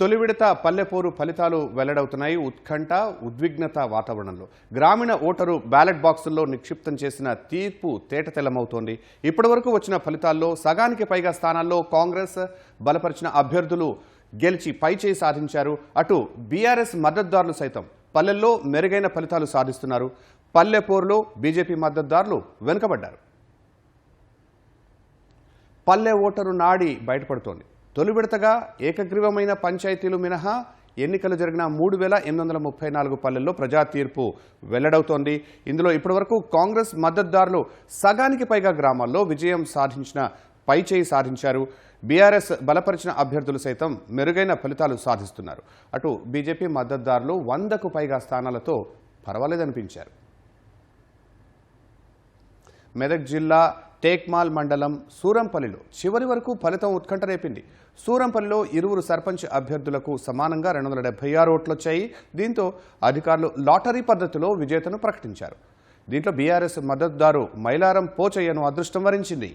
తొలి విడత పల్లెపోరు ఫలితాలు వెల్లడవుతున్నాయి. ఉత్కంఠ ఉద్విగ్నత వాతావరణంలో. గ్రామీణ ఓటరు బ్యాలెట్ బాక్సుల్లో నిక్షిప్తం చేసిన తీర్పు తేటతెల్లమవుతోంది. ఇప్పటివరకు వచ్చిన ఫలితాల్లో సగానికి పైగా స్థానాల్లో కాంగ్రెస్ బలపరిచిన అభ్యర్థులు గెలిచి పైచేయి సాధించారు. అటు బీఆర్ఎస్ మద్దతుదారులు సైతం పల్లెల్లో మెరుగైన ఫలితాలు సాధిస్తున్నారు. పల్లెపోరులో బీజేపీ మద్దతుదారులు వెనుకబడ్డారు. పల్లె ఓటరు నాడి బయటపడుతోంది. తొలి విడతగా ఏకగ్రీవమైన పంచాయతీలు మినహా ఎన్నికలు జరిగిన మూడు వేల ఎనిమిది వందల ముప్పై నాలుగు పల్లెల్లో ప్రజా తీర్పు వెల్లడవుతోంది. ఇందులో ఇప్పటివరకు కాంగ్రెస్ మద్దతుదారులు సగానికి పైగా గ్రామాల్లో విజయం సాధించిన పైచేయి సాధించారు. బీఆర్ఎస్ బలపరిచిన అభ్యర్థులు సైతం మెరుగైన ఫలితాలు సాధిస్తున్నారు. అటు బీజేపీ మద్దతుదారులు వందకు పైగా స్థానాలతో పర్వాలేదనిపించారు. మెదక్ జిల్లా టేక్మాల్ మండలం సూరంపల్లిలో చివరి వరకు ఫలితం ఉత్కంఠ రేపింది. సూరంపల్లిలో ఇరువురు సర్పంచ్ అభ్యర్థులకు సమానంగా రెండు వందల డెబ్బై ఆరు ఓట్లొచ్చాయి. దీంతో అధికారులు లాటరీ పద్ధతిలో విజేతను ప్రకటించారు. దీంట్లో బీఆర్ఎస్ మద్దతుదారు మైలారం పోచయ్యను అదృష్టం వరించింది.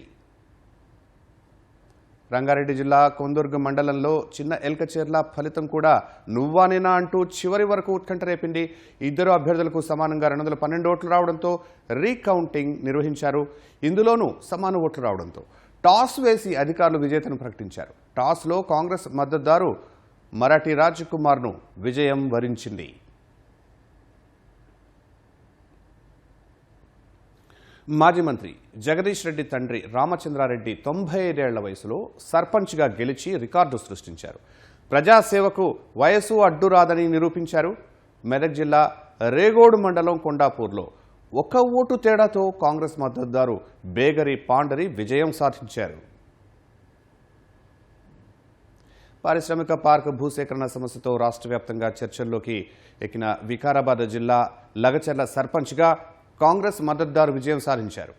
రంగారెడ్డి జిల్లా కొందుర్గ మండలంలో చిన్న ఎల్కచేర్ల ఫలితం కూడా నువ్వానేనా అంటూ చివరి వరకు ఉత్కంఠ రేపింది. ఇద్దరు అభ్యర్థులకు సమానంగా రెండు వందల పన్నెండు ఓట్లు రావడంతో రీకౌంటింగ్ నిర్వహించారు. ఇందులోనూ సమాన ఓట్లు రావడంతో టాస్ వేసి అధికారులు విజేతను ప్రకటించారు. టాస్లో కాంగ్రెస్ మద్దతుదారు మరాఠీ రాజ్ కుమార్ను విజయం వరించింది. మాజీ మంత్రి జగదీష్ రెడ్డి తండ్రి రామచంద్రారెడ్డి తొంభై ఐదేళ్ళ వయసులో సర్పంచ్గా గెలిచి రికార్డు సృష్టించారు. ప్రజాసేవకు వయసు అడ్డు రాదని నిరూపించారు. మెదక్ జిల్లా రేగోడు మండలం కొండాపూర్లో ఒక్క ఓటు తేడాతో కాంగ్రెస్ మద్దతుదారు బేగరి పాండరి విజయం సాధించారు. పారిశ్రామిక పార్క్ భూసేకరణ సమస్యతో రాష్ట్ర వ్యాప్తంగా చర్చల్లోకి ఎక్కిన వికారాబాద్ జిల్లా లగచర్ల సర్పంచ్గా కాంగ్రెస్ మద్దతుదారు విజయం సాధించారు.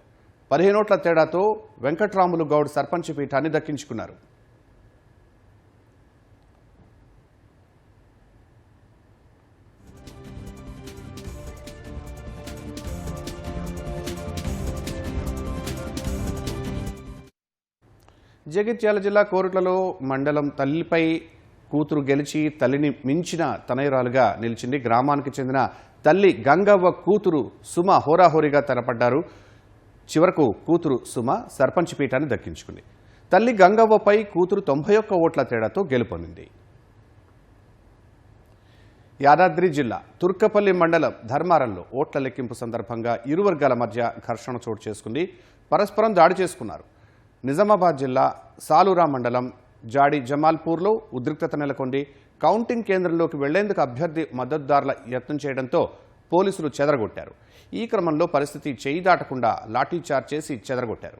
పదిహేనోట్ల తేడాతో వెంకట్రాములు గౌడ్ సర్పంచ్ పీఠాన్ని దక్కించుకున్నారు. జగిత్యాల జిల్లా కోరుట్లలో మండలం తల్లిపై కూతురు గెలిచి తల్లిని మించిన తనయురాలుగా నిలిచింది. గ్రామానికి చెందిన తల్లి గంగవ్వ కూతురు సుమ హోరాహోరీగా తెరపడ్డారు. చివరకు కూతురు సుమ సర్పంచ్ పీఠాన్ని దక్కించుకుంది. తల్లి గంగవ్వపై కూతురు తొంభై ఒక్క ఓట్ల తేడాతో గెలుపొందింది. యాదాద్రి జిల్లా తుర్కపల్లి మండలం ధర్మారంలో ఓట్ల లెక్కింపు సందర్భంగా ఇరు వర్గాల మధ్య ఘర్షణ చోటు చేసుకుంది. పరస్పరం దాడి చేసుకున్నారు. నిజామాబాద్ జిల్లా సాలూరా మండలం జాడి జమాల్పూర్లో ఉద్రిక్తత నెలకొంది కౌంటింగ్ కేంద్రంలోకి వెళ్ళేందుకు అభ్యర్థి మద్దతుదారుల యత్నం చేయడంతో పోలీసులు చెదరగొట్టారు. ఈ క్రమంలో పరిస్థితి చేయి దాటకుండా లాఠీచార్జ్ చేసి చెదరగొట్టారు.